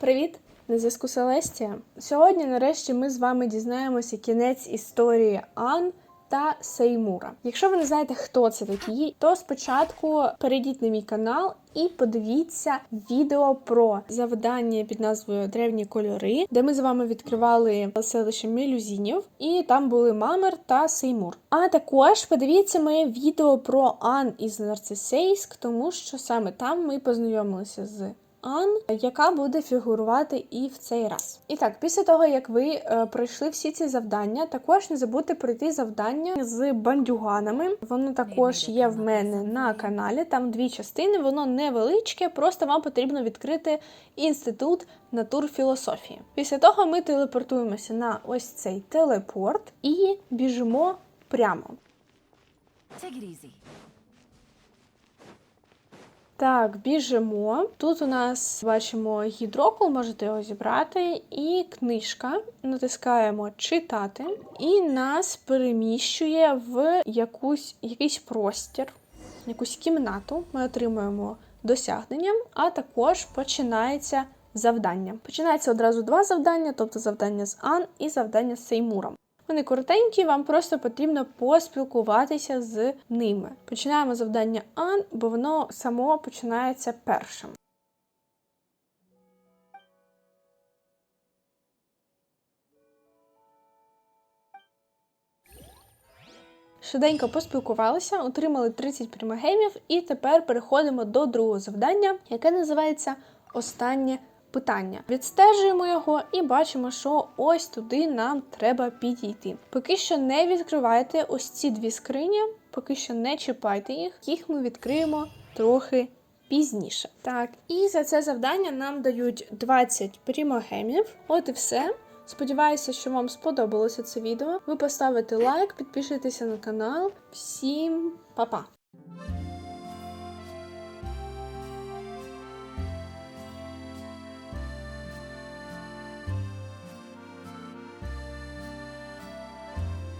Привіт! На зв'язку Селестія. Сьогодні, нарешті, ми з вами дізнаємося кінець історії Ан та Сеймура. Якщо ви не знаєте, хто це такі, то спочатку перейдіть на мій канал і подивіться відео про завдання під назвою Древні кольори, де ми з вами відкривали селище Мелюзінів, і там були Мамер та Сеймур. А також подивіться моє відео про Ан із Нарцисейськ, тому що саме там ми познайомилися з Ан, яка буде фігурувати і в цей раз. І так, після того як ви е, пройшли всі ці завдання, також не забудьте пройти завдання з бандюганами. Воно також є в мене на каналі. Там дві частини, воно невеличке, просто вам потрібно відкрити інститут натурфілософії. Після того ми телепортуємося на ось цей телепорт і біжимо прямо. Take it easy. Так, біжимо. Тут у нас бачимо гідрокул, можете його зібрати, і книжка. Натискаємо читати, і нас переміщує в якусь, якийсь простір, якусь кімнату. Ми отримуємо досягнення, а також починається завдання. Починається одразу два завдання, тобто завдання з Ан і завдання з Сеймуром. Вони коротенькі, вам просто потрібно поспілкуватися з ними. Починаємо завдання Ан, бо воно само починається першим. Швиденько поспілкувалися, отримали 30 примагемів, і тепер переходимо до другого завдання, яке називається Останнє питання. Відстежуємо його і бачимо, що ось туди нам треба підійти. Поки що не відкривайте ось ці дві скрині, поки що не чіпайте їх, їх ми відкриємо трохи пізніше. Так, і за це завдання нам дають 20 примагемів. От і все. Сподіваюся, що вам сподобалося це відео. Ви поставите лайк, підпишитеся на канал. Всім па-па!